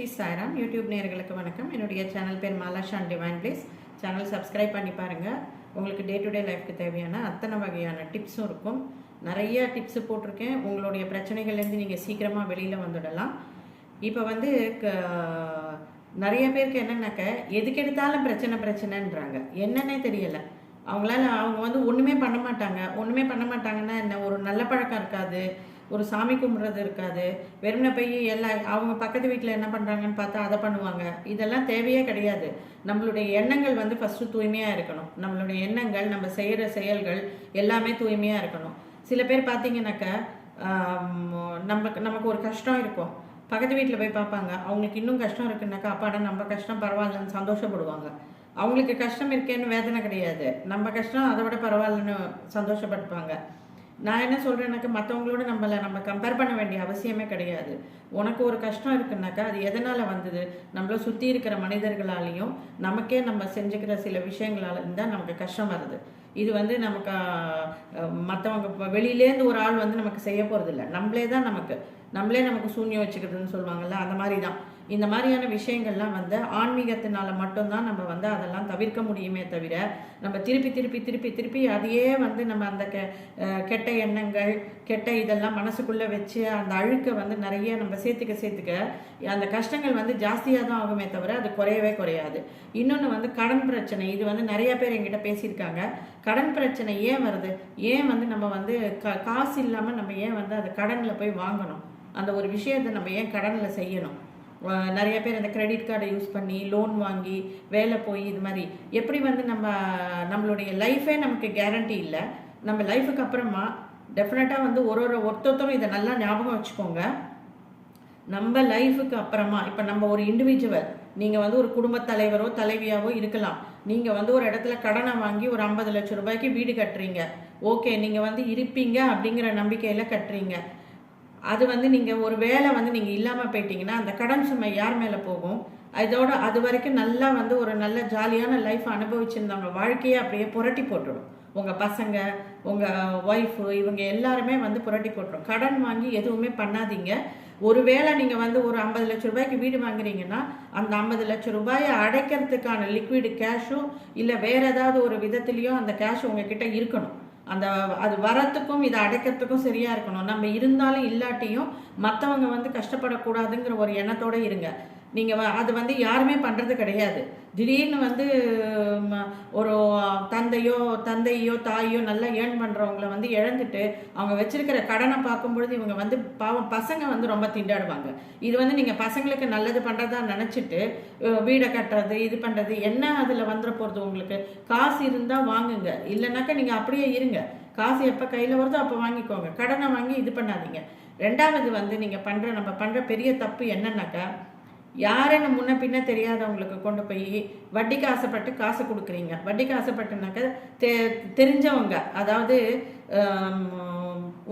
Sri Sairam YouTube நேர்களுக்கு வணக்கம். என்னுடைய சேனல் பேர் Malashan divine place. Channel subscribe பண்ணி பாருங்கள் உங்களுக்கு டே டு டே லைஃப்க்கு தேவையான அத்தனை வகையான டிப்ஸும் இருக்கும். நிறைய டிப்ஸு போட்டிருக்கேன். உங்களுடைய பிரச்சனைகள்லேருந்து நீங்கள் சீக்கிரமாக வெளியில் வந்துடலாம். இப்போ வந்து க- நிறைய பேருக்கு என்னென்னாக்க எதுக்கு எடுத்தாலும் பிரச்சனை பிரச்சனைன்றாங்க. என்னன்னே தெரியலை. அவங்களால அவங்க வந்து ஒன்றுமே பண்ண மாட்டாங்க. ஒன்றுமே பண்ண மாட்டாங்கன்னா என்ன ஒரு நல்ல பழக்கம் இருக்காது. ஒரு சாமி கும்பிட்றது இருக்காது. வெறுமனை போய் எல்லாம் அவங்க பக்கத்து வீட்டில் என்ன பண்ணுறாங்கன்னு பார்த்தா அதை பண்ணுவாங்க. இதெல்லாம் தேவையே கிடையாது. நம்மளுடைய எண்ணங்கள் வந்து ஃபஸ்ட்டு தூய்மையாக இருக்கணும். நம்மளுடைய எண்ணங்கள் நம்ம செய்கிற செயல்கள் எல்லாமே தூய்மையாக இருக்கணும். சில பேர் பார்த்தீங்கன்னாக்கா ஆம், நமக்கு நமக்கு ஒரு கஷ்டம் இருக்கும். பக்கத்து வீட்டில் போய் பார்ப்பாங்க. அவங்களுக்கு இன்னும் கஷ்டம் இருக்குன்னாக்கா அப்பாடா நம்ம கஷ்டம் பரவாயில்லன்னு சந்தோஷப்படுவாங்க. அவங்களுக்கு கஷ்டம் இருக்கேன்னு வேதனை கிடையாது. நம்ம கஷ்டம் அதை விட பரவாயில்லன்னு சந்தோஷப்பட்டுப்பாங்க நான் என்ன சொல்கிறேன்னாக்கா மற்றவங்களோட நம்மளை நம்ம கம்பேர் பண்ண வேண்டிய அவசியமே கிடையாது. உனக்கு ஒரு கஷ்டம் இருக்குன்னாக்கா அது எதனால் வந்தது? நம்மள சுற்றி இருக்கிற மனிதர்களாலேயும் நமக்கே நம்ம செஞ்சுக்கிற சில விஷயங்களால தான் நமக்கு கஷ்டம் வருது இது வந்து நமக்கு மற்றவங்க இப்போ வெளியிலேருந்து ஒரு ஆள் வந்து நமக்கு செய்ய போகிறதில்ல நம்மளே தான் நமக்கு. நம்மளே நமக்கு சூன்யம் வச்சுக்கிறதுன்னு சொல்லுவாங்கல்ல அந்த மாதிரி தான் இந்த மாதிரியான விஷயங்கள்லாம் வந்து ஆன்மீகத்தினால மட்டும்தான் நம்ம வந்து அதெல்லாம் தவிர்க்க முடியுமே தவிர நம்ம திருப்பி திருப்பி திருப்பி திருப்பி அதையே வந்து நம்ம அந்த கெ கெட்ட எண்ணங்கள் கெட்ட இதெல்லாம் மனசுக்குள்ளே வச்சு அந்த அழுக்கை வந்து நிறைய நம்ம சேர்த்துக்க சேர்த்துக்க அந்த கஷ்டங்கள் வந்து ஜாஸ்தியாக தான் ஆகுமே தவிர அது குறையவே குறையாது. இன்னொன்று வந்து கடன் பிரச்சனை. இது வந்து நிறைய பேர் எங்கிட்ட பேசியிருக்காங்க. கடன் பிரச்சனை ஏன் வருது? ஏன் வந்து நம்ம வந்து கா காசு இல்லாமல் நம்ம ஏன் வந்து அதை கடனில் போய் வாங்கணும்? அந்த ஒரு விஷயத்தை நம்ம ஏன் கடனில் செய்யணும்? நிறைய பேர் அந்த கிரெடிட் கார்டை யூஸ் பண்ணி லோன் வாங்கி வேலை போய் இது மாதிரி. எப்படி வந்து நம்ம நம்மளுடைய லைஃபே நமக்கு கேரண்டி இல்லை. நம்ம லைஃபுக்கு அப்புறமா டெஃபினட்டாக வந்து ஒரு ஒரு ஒருத்தரும் இதை நல்லா ஞாபகம் வச்சுக்கோங்க. நம்ம லைஃபுக்கு அப்புறமா இப்போ நம்ம ஒரு இண்டிவிஜுவல் நீங்கள் வந்து ஒரு குடும்பத் தலைவரோ தலைவியாவோ இருக்கலாம். நீங்கள் வந்து ஒரு இடத்துல கடனை வாங்கி ஒரு ஐம்பது லட்சம் ரூபாய்க்கு வீடு கட்டுறீங்க. ஓகே நீங்கள் வந்து இருப்பீங்க அப்படிங்கிற நம்பிக்கையில் கட்டுறீங்க. அது வந்து நீங்கள் ஒரு வேலை வந்து நீங்கள் இல்லாமல் போயிட்டீங்கன்னா அந்த கடன் சுமை யார் மேலே போகும்? இதோட அது வரைக்கும் நல்லா வந்து ஒரு நல்ல ஜாலியான லைஃப் அனுபவிச்சிருந்தவங்க வாழ்க்கையை அப்படியே புரட்டி போட்டுடும். உங்கள் பசங்க உங்கள் ஒய்ஃபு இவங்க எல்லாருமே வந்து புரட்டி போட்டுரும். கடன் வாங்கி எதுவுமே பண்ணாதீங்க. ஒருவேளை நீங்கள் வந்து ஒரு ஐம்பது லட்ச ரூபாய்க்கு வீடு வாங்குறீங்கன்னா அந்த ஐம்பது லட்ச ரூபாயை அடைக்கிறதுக்கான லிக்விடு கேஷும் இல்லை வேறு ஏதாவது ஒரு விதத்துலேயும் அந்த கேஷ் உங்ககிட்ட இருக்கணும். அந்த அது வரத்துக்கும் இதை அடைக்கிறதுக்கும் சரியாக இருக்கணும். நம்ம இருந்தாலும் இல்லாட்டியும் மற்றவங்க வந்து கஷ்டப்படக்கூடாதுங்கிற ஒரு எண்ணத்தோடு இருங்க. நீங்கள் அது வந்து யாருமே பண்ணுறது கிடையாது. திடீர்னு வந்து ம, ஒரு தந்தையோ தந்தையோ தாயோ நல்லா ஏர்ன் பண்ணுறவங்கள வந்து இழந்துட்டு அவங்க வச்சுருக்கிற கடனை பார்க்கும்பொழுது இவங்க வந்து பாவம் பசங்க வந்து ரொம்ப திண்டாடுவாங்க. இது வந்து நீங்கள் பசங்களுக்கு நல்லது பண்ணுறதா நினச்சிட்டு வீடை கட்டுறது இது பண்ணுறது என்ன அதில் வந்துட போகிறது உங்களுக்கு? காசு இருந்தால் வாங்குங்க. இல்லைனாக்கா நீங்கள் அப்படியே இருங்க. காசு எப்போ கையில் வருதோ அப்போ வாங்கிக்கோங்க. கடனை வாங்கி இது பண்ணாதீங்க. ரெண்டாவது வந்து நீங்கள் பண்ணுற நம்ம பண்ணுற பெரிய தப்பு என்னன்னாக்கா யாருன்னு முன்ன பின்ன தெரியாதவங்களுக்கு கொண்டு போய் வட்டிக்கு ஆசைப்பட்டு காசு கொடுக்குறீங்க. வட்டிக்கு ஆசைப்பட்டுனாக்க தெ தெரிஞ்சவங்க அதாவது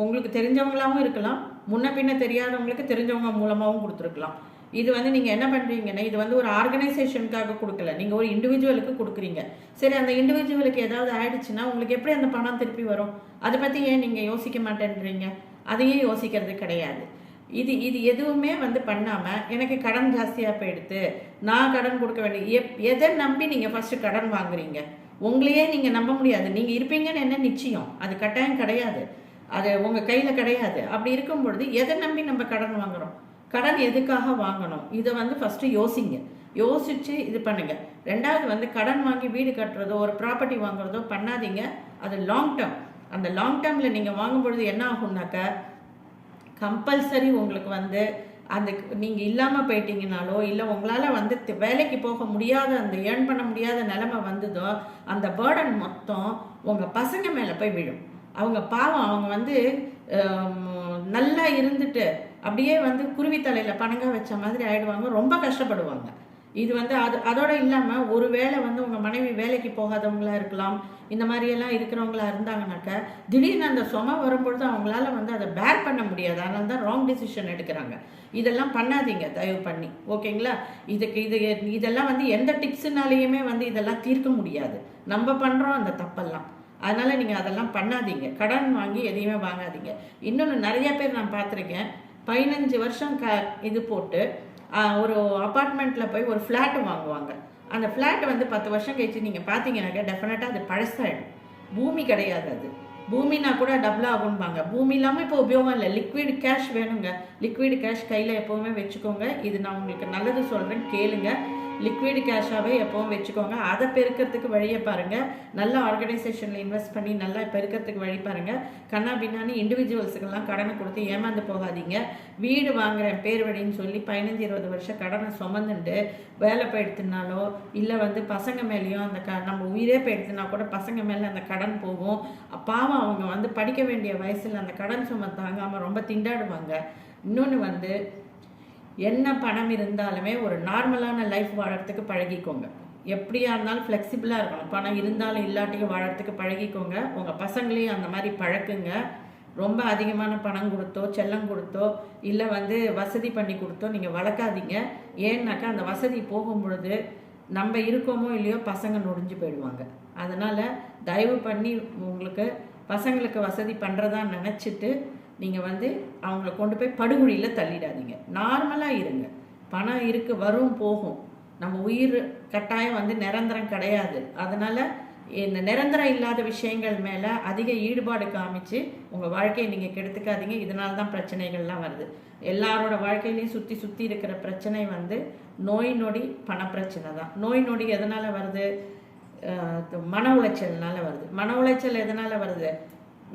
உங்களுக்கு தெரிஞ்சவங்களாகவும் இருக்கலாம். முன்ன பின்ன தெரியாதவங்களுக்கு தெரிஞ்சவங்க மூலமாகவும் கொடுத்துருக்கலாம். இது வந்து நீங்கள் என்ன பண்ணுறீங்கன்னா இது வந்து ஒரு ஆர்கனைசேஷனுக்காக கொடுக்கல. நீங்கள் ஒரு இண்டிவிஜுவலுக்கு கொடுக்குறீங்க. சரி அந்த இண்டிவிஜுவலுக்கு ஏதாவது ஆயிடுச்சுன்னா உங்களுக்கு எப்படி அந்த பணம் திருப்பி வரும்? அதை பற்றி ஏன் நீங்கள் யோசிக்க மாட்டேன்றீங்க? அதையும் யோசிக்கிறது கிடையாது. இது இது எதுவுமே வந்து பண்ணாமல் எனக்கு கடன் ஜாஸ்தியாக போயிடுது நான் கடன் கொடுக்க வேண்டிய எப் எதை நம்பி நீங்கள் ஃபஸ்ட்டு கடன் வாங்குறீங்க? உங்களையே நீங்கள் நம்ப முடியாது. நீங்கள் இருப்பீங்கன்னு என்ன நிச்சயம்? அது கட்டாயம் கிடையாது. அது உங்கள் கையில் கிடையாது. அப்படி இருக்கும் பொழுது எதை நம்பி நம்ம கடன் வாங்குகிறோம் கடன் எதுக்காக வாங்கணும்? இதை வந்து ஃபஸ்ட்டு யோசிங்க. யோசித்து இது பண்ணுங்கள் ரெண்டாவது வந்து கடன் வாங்கி வீடு கட்டுறதோ ஒரு ப்ராப்பர்ட்டி வாங்குறதோ பண்ணாதீங்க. அது லாங் டேர்ம் அந்த லாங் டேர்மில் நீங்கள் வாங்கும் பொழுது என்ன ஆகும்னாக்கா கம்பல்சரி உங்களுக்கு வந்து அந்த நீங்கள் இல்லாமல் போயிட்டீங்கனாலோ இல்லை உங்களால் வந்து வேலைக்கு போக முடியாத அந்த ஏர்ன் பண்ண முடியாத நிலமை வந்ததோ அந்த பேர்டன் மொத்தம் உங்கள் பசங்க மேலே போய் விழும். அவங்க பாவம் அவங்க வந்து நல்லா இருந்துட்டு அப்படியே வந்து குருவி தலையில் பணங்க வச்ச மாதிரி ஆயிடுவாங்க ரொம்ப கஷ்டப்படுவாங்க. இது வந்து அது அதோட இல்லாமல் ஒரு வேளை வந்து உங்கள் மனைவி வேலைக்கு போகாதவங்களா இருக்கலாம் இந்த மாதிரியெல்லாம் இருக்கிறவங்களா இருந்தாங்கனாக்க திடீர்னு அந்த சும வரும்பொழுது அவங்களால வந்து அதை பேர் பண்ண முடியாது. அதனால தான் ராங் டிசிஷன் எடுக்கிறாங்க. இதெல்லாம் பண்ணாதீங்க தயவு பண்ணி. ஓகேங்களா? இதுக்கு இது இதெல்லாம் வந்து எந்த டிப்ஸுனாலேயுமே வந்து இதெல்லாம் தீர்க்க முடியாது. நம்ம பண்ணுறோம் அந்த தப்பெல்லாம். அதனால் நீங்கள் அதெல்லாம் பண்ணாதீங்க. கடன் வாங்கி எதையுமே வாங்காதீங்க. இன்னொன்று நிறைய பேர் நான் பார்த்துருக்கேன். பதினஞ்சு வருஷம் க இது போட்டு ஒரு அப்பார்ட்மெண்ட்டில் போய் ஒரு ஃப்ளாட் வாங்குவாங்க. அந்த ஃப்ளாட் வந்து பத்து வருஷம் கழிச்சு நீங்கள் பார்த்தீங்கன்னாக்கா டெஃபினட்டாக அது பழசாயிடும். பூமி கிடையாது அது. பூமினா கூட டபுள் ஆகும்பாங்க. பூமி இல்லாமல் இப்போ உபயோகம் இல்லை. லிக்விட் கேஷ் வேணுங்க. லிக்விட் கேஷ் கையில் எப்போவுமே வச்சுக்கோங்க. இது நான் உங்களுக்கு நல்லது சொல்கிறேன் கேளுங்க. லிக்விட் கேஷாகவே எப்பவும் வச்சுக்கோங்க. அதை பெருக்கிறதுக்கு வழியை பாருங்கள் நல்ல ஆர்கனைசேஷனில் இன்வெஸ்ட் பண்ணி நல்லா பெருக்கிறதுக்கு வழி பாருங்கள் கண்ணா பின்னான்னு இண்டிவிஜுவல்ஸுக்கெல்லாம் கடனை கொடுத்து ஏமாந்து போகாதீங்க. வீடு வாங்குறேன் பேர் வழின்னு சொல்லி பதினஞ்சு இருபது வருஷம் கடனை சுமந்துண்டு வேலை போயிடுத்துனாலோ இல்லை வந்து பசங்க மேலேயும் அந்த க நம்ம உயிரே போயிடுத்துனா கூட பசங்க மேலே அந்த கடன் போகும். பாவம் அவங்க வந்து படிக்க வேண்டிய வயசில் அந்த கடன் சும தாங்காமல் ரொம்ப திண்டாடுவாங்க. இன்னொன்று வந்து என்ன பணம் இருந்தாலுமே ஒரு நார்மலான லைஃப் வாழறதுக்கு பழகிக்கோங்க. எப்படியா இருந்தாலும் ஃப்ளெக்சிபிளாக இருக்கணும். பணம் இருந்தாலும் இல்லாட்டியும் வாழறதுக்கு பழகிக்கோங்க. உங்கள் பசங்களையும் அந்த மாதிரி பழக்குங்க. ரொம்ப அதிகமான பணம் கொடுத்தோ செல்லம் கொடுத்தோ இல்லை வந்து வசதி பண்ணி கொடுத்தோ நீங்கள் வளர்க்காதீங்க. ஏன்னாக்கா அந்த வசதி போகும் பொழுது நம்ம இருக்கோமோ இல்லையோ பசங்க நொடிஞ்சு போயிடுவாங்க. அதனால் தயவு பண்ணி உங்களுக்கு பசங்களுக்கு வசதி பண்ணுறதா நினச்சிட்டு நீங்கள் வந்து அவங்கள கொண்டு போய் படுகொழியில் தள்ளிடாதீங்க. நார்மலாக இருங்க. பணம் இருக்குது வரும் போகும். நம்ம உயிர் கட்டாயம் வந்து நிரந்தரம் கிடையாது. அதனால் இந்த நிரந்தரம் இல்லாத விஷயங்கள் மேலே அதிக ஈடுபாடு காமிச்சு உங்கள் வாழ்க்கையை நீங்கள் கெடுத்துக்காதீங்க. இதனால தான் பிரச்சனைகள்லாம் வருது. எல்லாரோட வாழ்க்கையிலையும் சுற்றி சுற்றி இருக்கிற பிரச்சனை வந்து நோய் நொடி பணப்பிரச்சனை தான். நோய் நொடி எதனால் வருது? மன உளைச்சல்னால வருது. மன உளைச்சல் எதனால் வருது?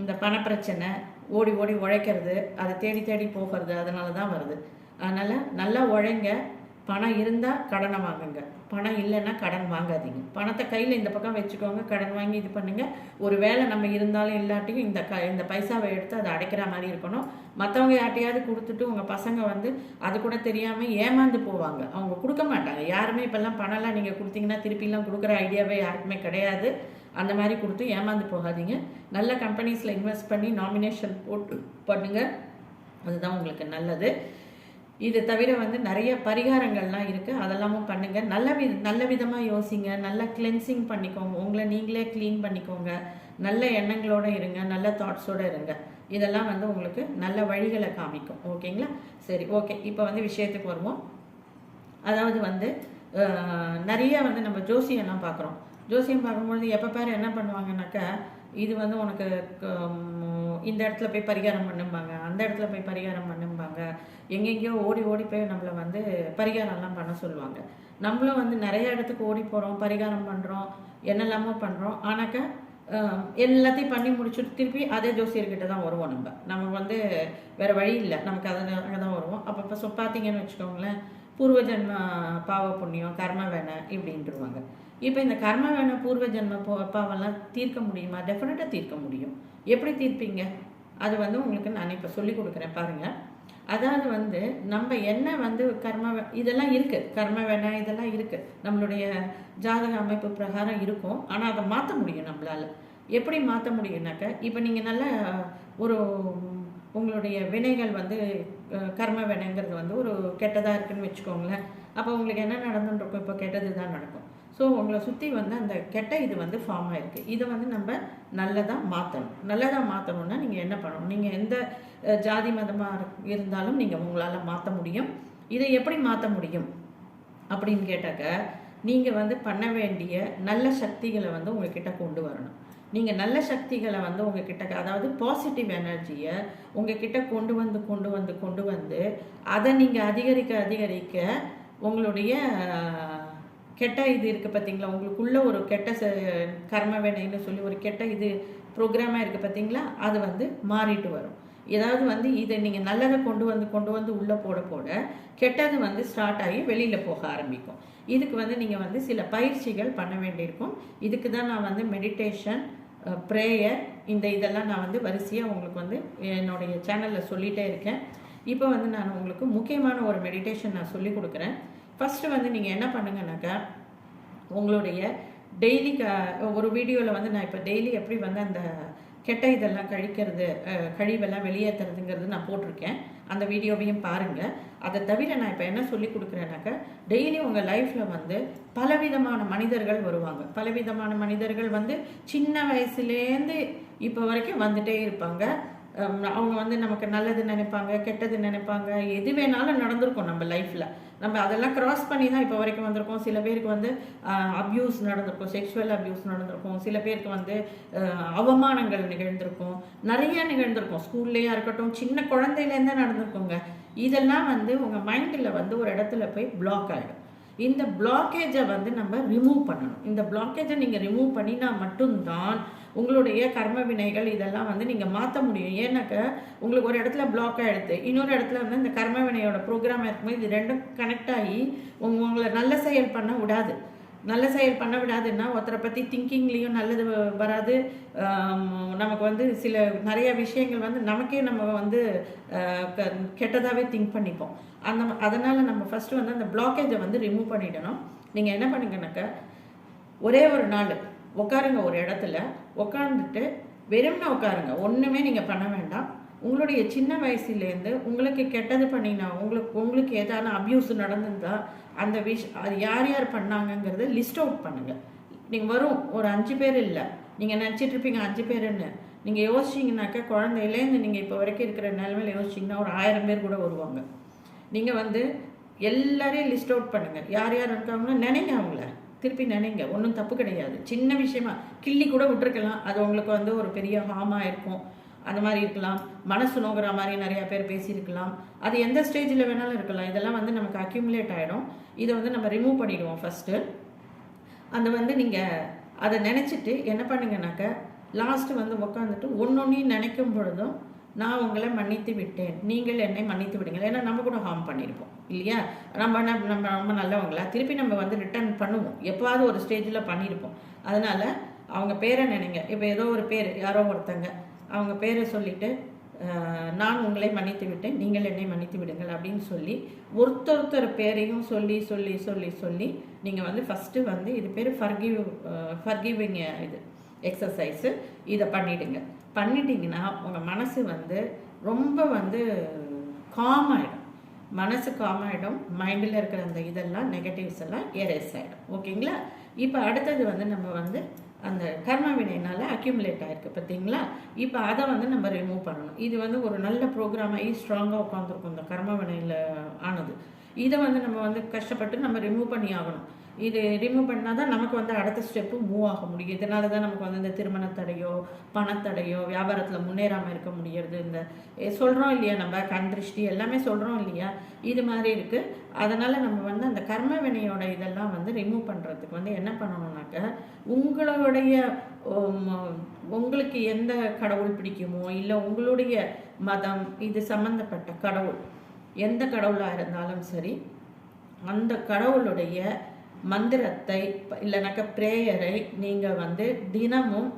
இந்த பணப்பிரச்சனை ஓடி ஓடி உழைக்கிறது அதை தேடி தேடி போகிறது அதனால தான் வருது. அதனால் நல்லா உழைங்க. பணம் இருந்தால் கடனை வாங்குங்க. பணம் இல்லைன்னா கடன் வாங்காதீங்க. பணத்தை கையில் இந்த பக்கம் வச்சுக்கோங்க. கடன் வாங்கி இது பண்ணுங்க. ஒரு வேளை நம்ம இருந்தாலும் இல்லாட்டியும் இந்த க இந்த பைசாவை எடுத்து அதை அடைக்கிற மாதிரி இருக்கணும். மற்றவங்க யார்ட்டையாவது கொடுத்துட்டு உங்கள் பசங்க வந்து அது கூட தெரியாமல் ஏமாந்து போவாங்க. அவங்க கொடுக்க மாட்டாங்க. யாருமே இப்போல்லாம் பணம்லாம் நீங்கள் கொடுத்தீங்கன்னா திருப்பிலாம் கொடுக்குற ஐடியாவே யாருக்குமே கிடையாது. அந்த மாதிரி கொடுத்து ஏமாந்து போகாதீங்க. நல்ல கம்பெனிஸில் இன்வெஸ்ட் பண்ணி நாமினேஷன் போட்டு பண்ணுங்க. அதுதான் உங்களுக்கு நல்லது. இது தவிர வந்து நிறைய பரிகாரங்கள்லாம் இருக்குது அதெல்லாமும் பண்ணுங்கள் நல்ல வி நல்ல விதமாக யோசிங்க. நல்லா கிளென்சிங் பண்ணிக்கோங்க. உங்களை நீங்களே க்ளீன் பண்ணிக்கோங்க. நல்ல எண்ணங்களோட இருங்க. நல்ல தாட்ஸோட இருங்க. இதெல்லாம் வந்து உங்களுக்கு நல்ல வழிகளை காமிக்கும். ஓகேங்களா? சரி ஓகே. இப்போ வந்து விஷயத்துக்கு வருவோம். அதாவது வந்து நிறைய வந்து நம்ம ஜோசியம்லாம் பார்க்குறோம். ஜோசியம் பார்க்கும்பொழுது எப்போ பாரு என்ன பண்ணுவாங்கனாக்கா இது வந்து உனக்கு இந்த இடத்துல போய் பரிகாரம் பண்ணும்பாங்க அந்த இடத்துல போய் பரிகாரம் பண்ணும்பாங்க எங்கெங்கேயோ ஓடி ஓடி போய் நம்மளை வந்து பரிகாரம்லாம் பண்ண சொல்லுவாங்க. நம்மளும் வந்து நிறைய இடத்துக்கு ஓடி போகிறோம் பரிகாரம் பண்ணுறோம் என்னெல்லாமோ பண்ணுறோம் ஆனாக்கா எல்லாத்தையும் பண்ணி முடிச்சுட்டு திருப்பி அதே ஜோசியர்கிட்ட தான் வருவோம் நம்ம. நம்ம வந்து வேறு வழி இல்லை. நமக்கு அதை அங்கே தான் வருவோம். அப்போ இப்போ பார்த்தீங்கன்னு வச்சுக்கோங்களேன் பூர்வ ஜென்ம பாவ புண்ணியம் கர்ம வேணை இப்படின்ட்டுருவாங்க இப்போ இந்த கர்ம வேணை பூர்வ ஜென்ம போ- தீர்க்க முடியுமா? டெஃபினட்டாக தீர்க்க முடியும். எப்படி தீர்ப்பீங்க? அது வந்து உங்களுக்கு நான் இப்போ சொல்லி கொடுக்குறேன் பாருங்கள் அதாவது வந்து நம்ம என்ன வந்து கர்ம இதெல்லாம் இருக்குது கர்ம வேணா இதெல்லாம் இருக்குது நம்மளுடைய ஜாதக அமைப்பு பிரகாரம் இருக்கும். ஆனால் அதை மாற்ற முடியும் நம்மளால். எப்படி மாற்ற முடியும்னாக்க இப்போ நீங்கள் நல்ல ஒரு உங்களுடைய வினைகள் வந்து கர்ம வினைங்கிறது வந்து ஒரு கெட்டதாக இருக்குன்னு வச்சுக்கோங்களேன். அப்போ உங்களுக்கு என்ன நடந்துருக்கும் இப்போ கெட்டது தான் நடக்கும். ஸோ உங்களை சுற்றி வந்து அந்த கெட்ட இது வந்து ஃபார்ம் ஆகிருக்கு இதை வந்து நம்ம நல்லதாக மாற்றணும் நல்லதாக மாற்றணும்னா நீங்கள் என்ன பண்ணணும்? நீங்கள் எந்த ஜாதி மதமாக இருந்தாலும் நீங்கள் உங்களால் மாற்ற முடியும். இதை எப்படி மாற்ற முடியும்? அப்படின்னு கேட்டாக்க நீங்கள் வந்து பண்ண வேண்டிய நல்ல சக்திகளை வந்து உங்ககிட்ட கொண்டு வரணும். நீங்கள் நல்ல சக்திகளை வந்து உங்ககிட்ட அதாவது பாசிட்டிவ் எனர்ஜியை உங்ககிட்ட கொண்டு வந்து கொண்டு வந்து கொண்டு வந்து அதை நீங்கள் அதிகரிக்க அதிகரிக்க உங்களுடைய கெட்ட இது இருக்குது பார்த்தீங்களா உங்களுக்குள்ள ஒரு கெட்ட ச கர்ம வேணைன்னு சொல்லி ஒரு கெட்ட இது ப்ரோக்ராமாக இருக்குது பார்த்தீங்களா அது வந்து மாறிட்டு வரும். ஏதாவது வந்து இதை நீங்கள் நல்லதை கொண்டு வந்து கொண்டு வந்து உள்ளே போட போட கெட்டது வந்து ஸ்டார்ட் ஆகி வெளியில் போக ஆரம்பிக்கும். இதுக்கு வந்து நீங்கள் வந்து சில பயிற்சிகள் பண்ண வேண்டியிருக்கும். இதுக்கு தான் நான் வந்து மெடிடேஷன் ப்ரேயர் இந்த இதெல்லாம் நான் வந்து வரிசையாக உங்களுக்கு வந்து என்னுடைய சேனலில் சொல்லிகிட்டே இருக்கேன். இப்போ வந்து நான் உங்களுக்கு முக்கியமான ஒரு மெடிடேஷன் நான் சொல்லி கொடுக்குறேன். ஃபஸ்ட்டு வந்து நீங்கள் என்ன பண்ணுங்கனாக்கா உங்களுடைய டெய்லி க ஒரு வீடியோவில் வந்து நான் இப்போ டெய்லி எப்படி வந்து அந்த கெட்ட இதெல்லாம் கழிக்கிறது கழிவெல்லாம் வெளியேற்றுறதுங்கிறது நான் போட்டிருக்கேன். அந்த வீடியோவையும் பாருங்கள் அதை தவிர நான் இப்போ என்ன சொல்லி கொடுக்குறேன்னாக்கா டெய்லி உங்கள் லைஃப்பில் வந்து பலவிதமான மனிதர்கள் வருவாங்க. பலவிதமான மனிதர்கள் வந்து சின்ன வயசுலேருந்து இப்போ வரைக்கும் வந்துட்டே இருப்பாங்க. அவங்க வந்து நமக்கு நல்லது நினைப்பாங்க கெட்டது நினைப்பாங்க. எது வேணாலும் நடந்திருக்கும் நம்ம லைஃப்பில் நம்ம அதெல்லாம் க்ராஸ் பண்ணி தான் இப்போ வரைக்கும் வந்திருக்கோம். சில பேருக்கு வந்து அப்யூஸ் நடந்திருக்கும் செக்ஷுவல் அப்யூஸ் நடந்திருக்கும். சில பேருக்கு வந்து அவமானங்கள் நிகழ்ந்திருக்கும். நிறைய நிகழ்ந்திருக்கும். ஸ்கூல்லையாக இருக்கட்டும் சின்ன குழந்தையிலேருந்தே நடந்திருக்குங்க. இதெல்லாம் வந்து உங்கள் மைண்டில் வந்து ஒரு இடத்துல போய் பிளாக் ஆகிடும் இந்த பிளாக்கேஜை வந்து நம்ம ரிமூவ் பண்ணணும். இந்த பிளாக்கேஜை நீங்கள் ரிமூவ் பண்ணினா மட்டும்தான் உங்களுடைய கர்ம வினைகள் இதெல்லாம் வந்து நீங்கள் மாற்ற முடியும். ஏன்னாக்க உங்களுக்கு ஒரு இடத்துல பிளாக் ஆகிடுது இன்னொரு இடத்துல வந்து இந்த கர்ம வினையோட ப்ரோக்ராம் இருக்கும்போது இது ரெண்டும் கனெக்ட் ஆகி உங்க உங்களை நல்ல செயல் பண்ண விடாது. நல்ல செயல் பண்ண விடாதுன்னா ஒருத்தரை பற்றி திங்கிங்லேயும் நல்லது வராது. நமக்கு வந்து சில நிறைய விஷயங்கள் வந்து நமக்கே நம்ம வந்து கெட்டதாகவே திங்க் பண்ணிப்போம். அந்த அதனால் நம்ம ஃபஸ்ட்டு வந்து அந்த பிளாக்கேஜை வந்து ரிமூவ் பண்ணிடணும். நீங்கள் என்ன பண்ணுங்கனாக்கா ஒரே ஒரு நாள் உட்காருங்க ஒரு இடத்துல உட்காந்துட்டு வெறும்னா உட்காருங்க ஒன்றுமே நீங்கள் பண்ண வேண்டாம். உங்களுடைய சின்ன வயசுலேருந்து உங்களுக்கு கெட்டது பண்ணினா உங்களுக்கு உங்களுக்கு ஏதான அப்யூஸ் நடந்திருந்தா அந்த விஷ் அது யார் யார் பண்ணாங்கங்கிறத லிஸ்ட் அவுட் பண்ணுங்கள் நீங்கள் வரும் ஒரு அஞ்சு பேர் இல்லை. நீங்கள் நினச்சிட்ருப்பீங்க அஞ்சு பேருன்னு. நீங்கள் யோசிச்சிங்கனாக்கா குழந்தையிலேருந்து நீங்கள் இப்போ வரைக்கும் இருக்கிற நிலமையில யோசிச்சிங்கன்னா ஒரு ஆயிரம் பேர் கூட வருவாங்க. நீங்கள் வந்து எல்லாரையும் லிஸ்ட் அவுட் பண்ணுங்கள் யார் யார் இருக்காங்களோ நினைங்க அவங்கள. திருப்பி நினைங்க. ஒன்றும் தப்பு கிடையாது. சின்ன விஷயமா கிள்ளி கூட விட்டுருக்கலாம். அது உங்களுக்கு வந்து ஒரு பெரிய ஹார்மாக இருக்கும். அந்த மாதிரி இருக்கலாம். மனசு நோக்கிற மாதிரி நிறையா பேர் பேசியிருக்கலாம். அது எந்த ஸ்டேஜில் வேணாலும் இருக்கலாம். இதெல்லாம் வந்து நமக்கு அக்யூமுலேட் ஆகிடும் இதை வந்து நம்ம ரிமூவ் பண்ணிவிடுவோம் ஃபஸ்ட்டு அந்த வந்து நீங்கள் அதை நினச்சிட்டு என்ன பண்ணுங்கனாக்க லாஸ்ட்டு வந்து உட்காந்துட்டு ஒன்றையும் நினைக்கும் பொழுதும் நான் உங்களை மன்னித்து விட்டேன். நீங்கள் என்னை மன்னித்து விடுங்கள். ஏன்னா நம்ம கூட ஹார்ம் பண்ணியிருப்போம். இல்லையா? நம்ம என்ன நம்ம ரொம்ப நல்லவங்களா? திருப்பி நம்ம வந்து ரிட்டர்ன் பண்ணுவோம். எப்போவாவது ஒரு ஸ்டேஜில் பண்ணியிருப்போம். அதனால் அவங்க பேரை நினைங்க. இப்போ ஏதோ ஒரு பேர் யாரோ ஒருத்தங்க அவங்க பேரை சொல்லிட்டு நான் உங்களை மன்னித்து விட்டேன். நீங்கள் என்னை மன்னித்து விடுங்கள் அப்படின்னு சொல்லி ஒருத்தர் ஒருத்தர் பேரையும் சொல்லி சொல்லி சொல்லி சொல்லி நீங்கள் வந்து ஃபஸ்ட்டு வந்து இது பேர் ஃபர்கிவ் ஃபர்கிவிங் இது. எக்ஸசைஸு இதை பண்ணிவிடுங்க பண்ணிட்டீங்கன்னா உங்கள் மனசு வந்து ரொம்ப வந்து காம் ஆகிடும் மனசு காம் ஆகிடும் மைண்டில் இருக்கிற அந்த இதெல்லாம் நெகட்டிவ்ஸ் எல்லாம் எரேஸ் ஆகிடும் ஓகேங்களா? இப்போ அடுத்தது வந்து நம்ம வந்து அந்த கர்ம வினைனால அக்யூமுலேட் ஆகிருக்கு பார்த்தீங்களா? இப்போ அதை வந்து நம்ம ரிமூவ் பண்ணணும். இது வந்து ஒரு நல்ல ப்ரோக்ராமாகி ஸ்ட்ராங்காக உட்காந்துருக்கும் இந்த கர்ம வினையில் ஆனது. இதை வந்து நம்ம வந்து கஷ்டப்பட்டு நம்ம ரிமூவ் பண்ணி ஆகணும். இது ரிமூவ் பண்ணால் தான் நமக்கு வந்து அடுத்த ஸ்டெப்பு மூவ் ஆக முடியும். இதனால தான் நமக்கு வந்து இந்த திருமணத்தடையோ பணத்தடையோ வியாபாரத்தில் முன்னேறாமல் இருக்க முடியறது. இந்த சொல்கிறோம் இல்லையா நம்ம கண் திருஷ்டி எல்லாமே சொல்கிறோம் இல்லையா? இது மாதிரி இருக்குது அதனால் நம்ம வந்து அந்த கர்ம வினையோட இதெல்லாம் வந்து ரிமூவ் பண்ணுறதுக்கு வந்து என்ன பண்ணணும்னாக்க உங்களுடைய உங்களுக்கு எந்த கடவுள் பிடிக்குமோ இல்லை உங்களுடைய மதம் இது சம்மந்தப்பட்ட கடவுள் எந்த கடவுளாக இருந்தாலும் சரி அந்த கடவுளுடைய மந்திரத்தை ப- இல்லைனாக்கா ப்ரேயரை நீங்கள் வந்து தினமும்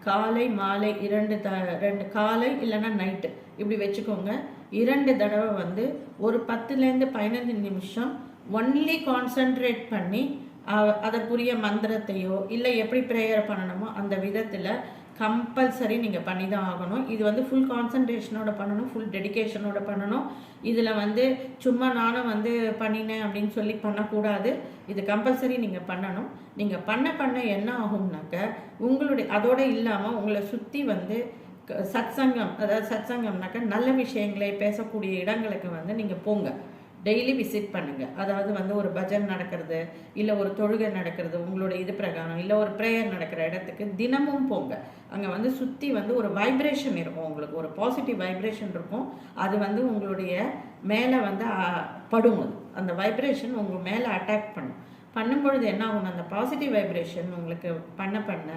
காலை மாலை இரண்டு த ரெண்டு காலை இல்லைன்னா நைட்டு இப்படி வச்சுக்கோங்க. இரண்டு தடவை வந்து ஒரு பத்துலேருந்து பதினஞ்சு நிமிஷம் ஒன்லி கான்சென்ட்ரேட் பண்ணி அதற்குரிய மந்திரத்தையோ இல்லை எப்படி ப்ரேயர் பண்ணணுமோ அந்த விதத்தில் கம்பல்சரி நீங்கள் பண்ணி தான் ஆகணும். இது வந்து ஃபுல் கான்சன்ட்ரேஷனோட பண்ணணும் ஃபுல் டெடிக்கேஷனோட பண்ணணும். இதில் வந்து சும்மா நானும் வந்து பண்ணினேன் அப்படின்னு சொல்லி பண்ணக்கூடாது. இது கம்பல்சரி நீங்கள் பண்ணணும். நீங்கள் பண்ண பண்ண என்ன ஆகும்னாக்க உங்களுடைய அதோடு இல்லாமல் உங்களை சுற்றி வந்து க- சத்சங்கம் அதாவது சத்சங்கம்னாக்க நல்ல விஷயங்களை பேசக்கூடிய இடங்களுக்கு வந்து நீங்கள் போங்க. டெய்லி விசிட் பண்ணுங்கள் அதாவது வந்து ஒரு பஜன் நடக்கிறது இல்லை ஒரு தொழுகை நடக்கிறது உங்களோட இது பிரகாரம் இல்லை ஒரு ப்ரேயர் நடக்கிற இடத்துக்கு தினமும் போங்க. அங்கே வந்து சுற்றி வந்து ஒரு வைப்ரேஷன் இருக்கும் உங்களுக்கு. ஒரு பாசிட்டிவ் வைப்ரேஷன் இருக்கும். அது வந்து உங்களுடைய மேலே வந்து படும் அது. அந்த வைப்ரேஷன் உங்கள் மேலே அட்டாக் பண்ணும். பண்ணும்பொழுது என்ன ஆகும் அந்த பாசிட்டிவ் வைப்ரேஷன் உங்களுக்கு பண்ண பண்ண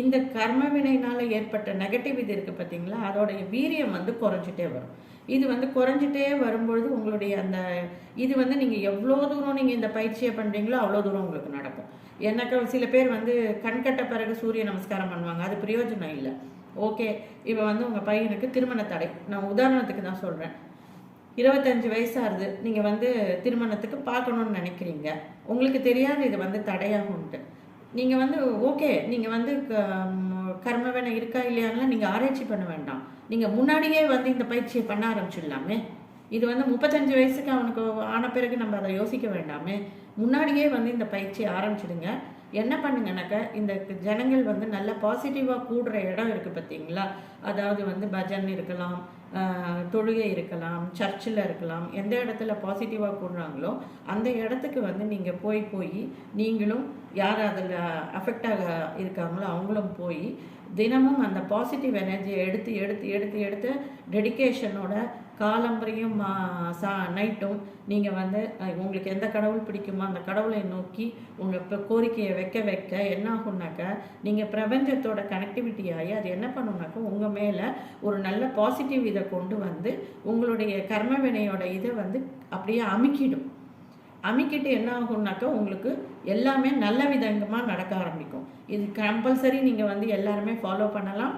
இந்த கர்ம வினையினால் ஏற்பட்ட நெகட்டிவ் இது இருக்குது பார்த்தீங்களா அதோடைய வீரியம் வந்து குறைஞ்சிட்டே வரும். இது வந்து குறைஞ்சிட்டே வரும்பொழுது உங்களுடைய அந்த இது வந்து நீங்கள் எவ்வளோ தூரம் நீங்கள் இந்த பயிற்சியை பண்ணுறீங்களோ அவ்வளோ தூரம் உங்களுக்கு நடக்கும். எனக்கு சில பேர் வந்து கண்கட்ட பிறகு சூரிய நமஸ்காரம் பண்ணுவாங்க. அது பிரயோஜனம் இல்லை. ஓகே இப்போ வந்து உங்கள் பையனுக்கு திருமண தடை. நான் உதாரணத்துக்கு தான் சொல்கிறேன் இருபத்தஞ்சு வயசாகுது. நீங்கள் வந்து திருமணத்துக்கு பார்க்கணுன்னு நினைக்கிறீங்க. உங்களுக்கு தெரியாது இது வந்து தடையாகும்ன்ட்டு நீங்கள் வந்து ஓகே நீங்கள் வந்து க- ம், கர்மவேனை இருக்கா இல்லையான்லாம் நீங்கள் ஆராய்ச்சி பண்ண வேண்டாம். நீங்கள் முன்னாடியே வந்து இந்த பயிற்சியை பண்ண ஆரம்பிச்சிடலாமே. இது வந்து முப்பத்தஞ்சு வயசுக்கு அவனுக்கு ஆன பிறகு நம்ம அதை யோசிக்க வேண்டாமே. முன்னாடியே வந்து இந்த பயிற்சியை ஆரம்பிச்சிடுங்க. என்ன பண்ணுங்கனாக்கா இந்த ஜனங்கள் வந்து நல்ல பாசிட்டிவாக கூடுற இடம் இருக்குது பார்த்தீங்களா அதாவது வந்து பஜன் இருக்கலாம் தொழுகை இருக்கலாம் சர்ச்சில் இருக்கலாம் எந்த இடத்துல பாசிட்டிவாக கூடுறாங்களோ அந்த இடத்துக்கு வந்து நீங்கள் போய் போய் நீங்களும் யார் அதில் அஃபெக்ட் ஆக இருக்காங்களோ அவங்களும் போய் தினமும் அந்த பாசிட்டிவ் எனர்ஜியை எடுத்து எடுத்து எடுத்து எடுத்து டெடிகேஷனோட காலம்பரையும் சா நைட்டும் நீங்கள் வந்து உங்களுக்கு எந்த கடவுள் பிடிக்குமோ அந்த கடவுளை நோக்கி உங்கள் இப்போ கோரிக்கையை வைக்க வைக்க என்ன ஆகும்னாக்கா நீங்கள் பிரபஞ்சத்தோட கனெக்டிவிட்டி ஆகி அது என்ன பண்ணும்னாக்கா உங்கள் மேலே ஒரு நல்ல பாசிட்டிவ் இதை கொண்டு வந்து உங்களுடைய கர்ம வினையோட இதை வந்து அப்படியே அமுக்கிடும். அமைக்கிட்டு என்ன ஆகும்னாக்கா உங்களுக்கு எல்லாமே நல்ல விதமாக நடக்க ஆரம்பிக்கும். இது கம்பல்சரி நீங்கள் வந்து எல்லாருமே ஃபாலோ பண்ணலாம்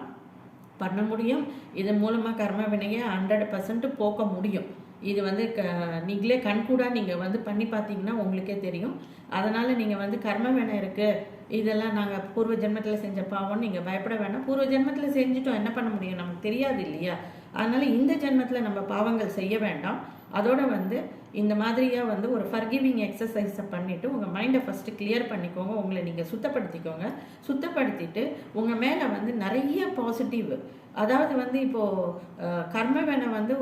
பண்ண முடியும். இது மூலமாக கர்ம வினையை ஹண்ட்ரட் பர்சன்ட் போக்க முடியும். இது வந்து க நீங்களே கண்கூடாக நீங்கள் வந்து பண்ணி பார்த்தீங்கன்னா உங்களுக்கே தெரியும். அதனால் நீங்கள் வந்து கர்ம வினை இருக்குது இதெல்லாம் நாங்கள் பூர்வ ஜென்மத்தில் செஞ்ச பாவம் நீங்கள் பயப்பட வேண்டாம். பூர்வ ஜென்மத்தில் செஞ்சுட்டோம் என்ன பண்ண முடியும்? நமக்கு தெரியாது இல்லையா? அதனால் இந்த ஜென்மத்தில் நம்ம பாவங்கள் செய்ய வேண்டாம். அதோடு வந்து இந்த மாதிரியாக வந்து ஒரு ஃபர்கிவிங் எக்ஸசைஸை பண்ணிவிட்டு உங்கள் மைண்டை ஃபஸ்ட்டு கிளியர் பண்ணிக்கோங்க. உங்களை நீங்கள் சுத்தப்படுத்திக்கோங்க. சுத்தப்படுத்திட்டு உங்கள் மேலே வந்து நிறைய பாசிட்டிவ் அதாவது வந்து இப்போது கர்ம வந்து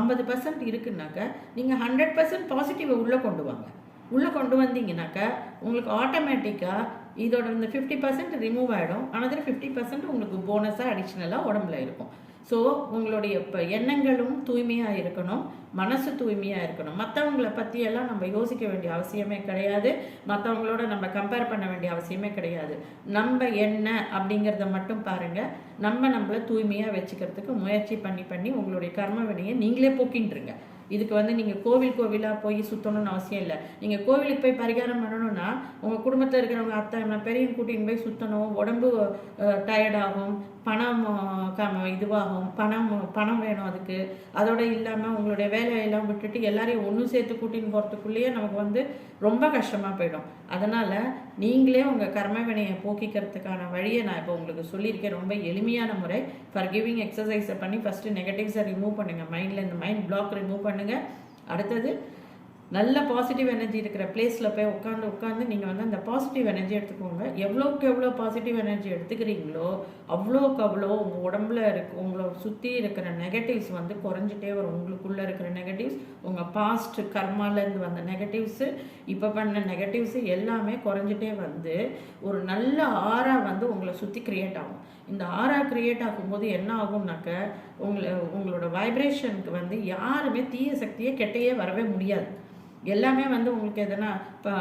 ஐம்பது பர்சன்ட் இருக்குன்னாக்க நீங்கள் ஹண்ட்ரட் பர்சன்ட் பாசிட்டிவை உள்ளே கொண்டு வாங்க. உள்ளே கொண்டு வந்தீங்கன்னாக்கா உங்களுக்கு ஆட்டோமேட்டிக்காக இதோட இந்த ஃபிஃப்டி பர்சன்ட் ரிமூவ் ஆகிடும் another ஃபிஃப்டி பர்சன்ட் உங்களுக்கு போனஸாக அடிஷ்னலாக உடம்புல இருக்கும். ஸோ உங்களுடைய இப்போ எண்ணங்களும் தூய்மையாக இருக்கணும். மனசு தூய்மையாக இருக்கணும். மற்றவங்களை பற்றியெல்லாம் நம்ம யோசிக்க வேண்டிய அவசியமே கிடையாது. மற்றவங்களோட நம்ம கம்பேர் பண்ண வேண்டிய அவசியமே கிடையாது. நம்ம என்ன அப்படிங்கிறத மட்டும் பாருங்கள் நம்ம நம்மளை தூய்மையாக வச்சுக்கிறதுக்கு முயற்சி பண்ணி பண்ணி உங்களுடைய கர்ம வினையை நீங்களே போக்கின்றுங்க. இதுக்கு வந்து நீங்கள் கோவில் கோவிலாக போய் சுற்றணும்னு அவசியம் இல்லை. நீங்கள் கோவிலுக்கு போய் பரிகாரம் பண்ணணும்னா உங்கள் குடும்பத்தில் இருக்கிறவங்க அத்தை பெரியவங்க கூட்டின்னு போய் சுற்றணும் உடம்பு டயர்டாகும் பணம் க- இதுவாகும். பணம் பணம் வேணும் அதுக்கு. அதோட இல்லாமல் உங்களுடைய வேலையெல்லாம் விட்டுட்டு எல்லாரையும் ஒன்று சேர்த்து கூட்டின்னு போகிறதுக்குள்ளேயே நமக்கு வந்து ரொம்ப கஷ்டமாக போயிடும். அதனால் நீங்களே உங்கள் கர்மவினையை போக்கிக்கிறதுக்கான வழியை நான் இப்போ உங்களுக்கு சொல்லியிருக்கேன். ரொம்ப எளிமையான முறை. ஃபர் கிவிங் எக்ஸசைஸை பண்ணி ஃபஸ்ட்டு நெகட்டிவ்ஸை ரிமூவ் பண்ணுங்கள் மைண்டில் இந்த மைண்ட் பிளாக் ரிமூவ் பண்ணுங்கள் அடுத்தது நல்ல பாசிட்டிவ் எனர்ஜி இருக்கிற பிளேஸில் போய் உட்காந்து உட்காந்து நீங்கள் வந்து அந்த பாசிட்டிவ் எனர்ஜி எடுத்துக்கோங்க. எவ்வளோக்கு எவ்வளோ பாசிட்டிவ் எனர்ஜி எடுத்துக்கிறீங்களோ அவ்வளோக்கு அவ்வளோ உங்கள் உடம்புல இருக்கு உங்களை சுற்றி இருக்கிற நெகட்டிவ்ஸ் வந்து குறைஞ்சிட்டே வரும். உங்களுக்குள்ளே இருக்கிற நெகட்டிவ்ஸ் உங்கள் பாஸ்ட் கர்மாலேருந்து வந்த நெகட்டிவ்ஸு இப்போ பண்ண நெகட்டிவ்ஸு எல்லாமே குறைஞ்சிட்டே வந்து ஒரு நல்ல ஆறா வந்து உங்களை சுற்றி கிரியேட் ஆகும். இந்த ஆறா கிரியேட் ஆகும்போது என்ன ஆகும்னாக்க உங்களை உங்களோட வைப்ரேஷனுக்கு வந்து யாருமே தீய சக்தியை கெட்டையே வரவே முடியாது. எல்லாமே வந்து உங்களுக்கு எதனா இப்போ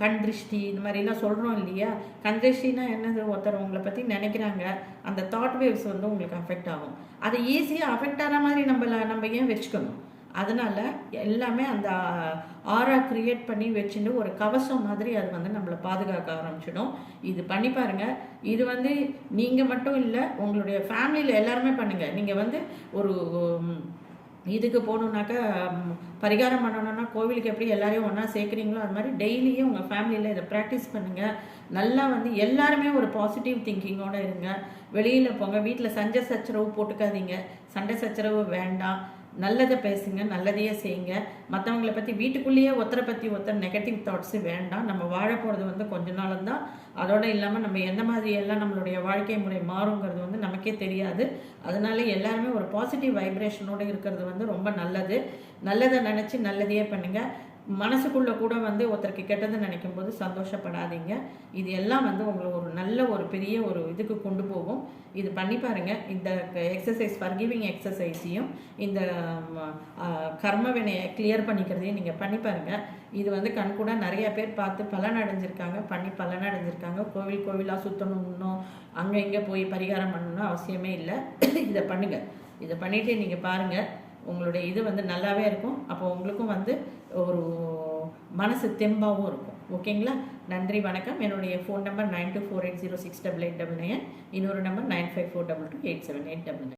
கண் திருஷ்டி இந்த மாதிரிலாம் சொல்கிறோம் இல்லையா? கண் திருஷ்டினா என்னது? ஒருத்தர் உங்களை பற்றி நினைக்கிறாங்க. அந்த தாட் வேவ்ஸ் வந்து உங்களுக்கு அஃபெக்ட் ஆகும். அது ஈஸியாக அஃபெக்ட் ஆகிற மாதிரி நம்மள நம்ம ஏன் வச்சுக்கணும்? அதனால் எல்லாமே அந்த ஆரா கிரியேட் பண்ணி வச்சுட்டு ஒரு கவசம் மாதிரி அது வந்து நம்மளை பாதுகாக்க ஆரம்பிச்சிடும். இது பண்ணி பாருங்கள் இது வந்து நீங்கள் மட்டும் இல்லை உங்களுடைய ஃபேமிலியில் எல்லாருமே பண்ணுங்கள் நீங்கள் வந்து ஒரு இதுக்கு போகணுன்னாக்கா பரிகாரம் பண்ணணும்னா கோவிலுக்கு எப்படி எல்லாரையும் ஒன்றா சேர்க்குறீங்களோ அது மாதிரி டெய்லியும் உங்கள் ஃபேமிலியில் இதை ப்ராக்டிஸ் பண்ணுங்கள் நல்லா வந்து எல்லாருமே ஒரு பாசிட்டிவ் திங்கிங்கோட இருங்க. வெளியில் போங்க. வீட்டில் சண்டை சச்சரவு போட்டுக்காதீங்க. சண்டை சச்சரவு வேண்டாம். நல்லதை பேசுங்க நல்லதையே செய்யுங்க. மற்றவங்கள பற்றி வீட்டுக்குள்ளேயே ஒருத்தரை பற்றி ஒருத்தர் நெகட்டிவ் தாட்ஸு வேண்டாம். நம்ம வாழ போகிறது வந்து கொஞ்ச நாளும் தான் அதோடு இல்லாமல் நம்ம எந்த மாதிரி எல்லாம் நம்மளுடைய வாழ்க்கை முறை மாறுங்கிறது வந்து நமக்கே தெரியாது. அதனால எல்லாருமே ஒரு பாசிட்டிவ் வைப்ரேஷனோடு இருக்கிறது வந்து ரொம்ப நல்லது. நல்லதை நினச்சி நல்லதையே பண்ணுங்கள் மனசுக்குள்ளே கூட வந்து ஒருத்தருக்கு கெட்டதை நினைக்கும் போது சந்தோஷப்படாதீங்க. இது எல்லாம் வந்து உங்களை ஒரு நல்ல ஒரு பெரிய ஒரு இதுக்கு கொண்டு போகும். இது பண்ணி பாருங்கள் இந்த எக்ஸசைஸ் ஃபர்கிவிங் எக்ஸசைஸையும் இந்த கர்ம வினையை கிளியர் பண்ணிக்கிறதையும் நீங்கள் பண்ணி பாருங்கள் இது வந்து கண்கூட நிறைய பேர் பார்த்து பலன் அடைஞ்சிருக்காங்க பண்ணி பலன் அடைஞ்சிருக்காங்க கோவில் கோவிலாக சுற்றணும் இன்னும் அங்கே இங்கே போய் பரிகாரம் பண்ணணும்னு அவசியமே இல்லை. இதை பண்ணுங்கள் இதை பண்ணிவிட்டு நீங்கள் பாருங்கள் உங்களுடைய இது வந்து நல்லாவே இருக்கும். அப்போ உங்களுக்கும் வந்து ஒரு மனசு தெம்பாகவும் இருக்கும். ஓகேங்களா நன்றி வணக்கம். என்னுடைய phone number nine two four eight zero six double eight double nine இன்னொரு number nine five four double two eight seven eight double nine